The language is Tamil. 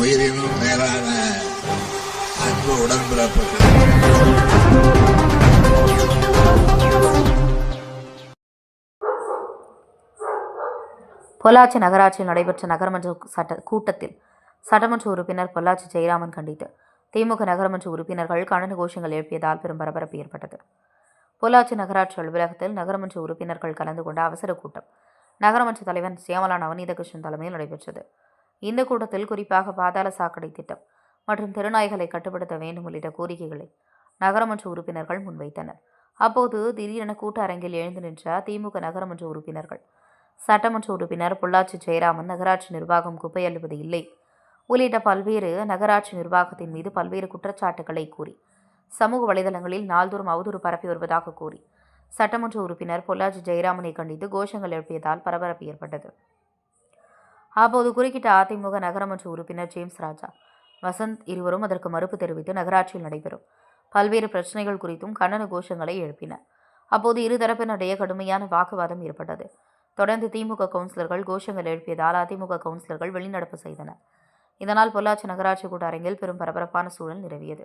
உயிரினும் மேலான அன்பு உடன்பிறப்புகள். பொள்ளாச்சி நகராட்சியில் நடைபெற்ற நகரமன்ற சட்ட கூட்டத்தில் சட்டமன்ற உறுப்பினர் பொள்ளாச்சி ஜெயராமன் கண்டித்து திமுக நகரமன்ற உறுப்பினர்கள் கண்டன கோஷங்கள் எழுப்பியதால் பெரும் பரபரப்பு ஏற்பட்டது. பொள்ளாச்சி நகராட்சி அலுவலகத்தில் நகரமன்ற உறுப்பினர்கள் கலந்து கொண்ட அவசர கூட்டம் நகரமன்ற தலைவர் சியாமலா நவநீதகிருஷ்ணன் தலைமையில் நடைபெற்றது. இந்த கூட்டத்தில் குறிப்பாக பாதாள சாக்கடை திட்டம் மற்றும் தெருநாய்களை கட்டுப்படுத்த வேண்டும் உள்ளிட்ட கோரிக்கைகளை நகரமன்ற உறுப்பினர்கள் முன்வைத்தனர். அப்போது திடீரென கூட்ட அரங்கில் எழுந்து நின்ற திமுக நகரமன்ற உறுப்பினர்கள் சட்டமன்ற உறுப்பினர் பொள்ளாச்சி ஜெயராமன் நகராட்சி நிர்வாகம் குப்பை அள்ளுவது இல்லை உள்ளிட்ட பல்வேறு நகராட்சி நிர்வாகத்தின் மீது பல்வேறு குற்றச்சாட்டுகளை கூறி சமூக வலைதளங்களில் நாள்தோறும் அவதூறு பரப்பி வருவதாக கூறி சட்டமன்ற உறுப்பினர் பொள்ளாச்சி ஜெயராமனை கண்டித்து கோஷங்கள் எழுப்பியதால் பரபரப்பு ஏற்பட்டது. அப்போது குறுக்கிட்ட அதிமுக நகரமன்ற உறுப்பினர் ஜேம்ஸ் ராஜா வசந்த் இருவரும் அதற்கு மறுப்பு தெரிவித்து நகராட்சியில் நடைபெறும். பல்வேறு பிரச்சனைகள் குறித்தும் கண்டன கோஷங்களை எழுப்பினர் அப்போது இருதரப்பினரிடையே கடுமையான வாக்குவாதம் ஏற்பட்டது. தொடர்ந்து திமுக கவுன்சிலர்கள் கோஷங்கள் எழுப்பியதால் அதிமுக கவுன்சிலர்கள் வெளிநடப்பு செய்தனர். இதனால் பொள்ளாச்சி நகராட்சி கூட்ட அரங்கில் பெரும் பரபரப்பான சூழல் நிலவியது.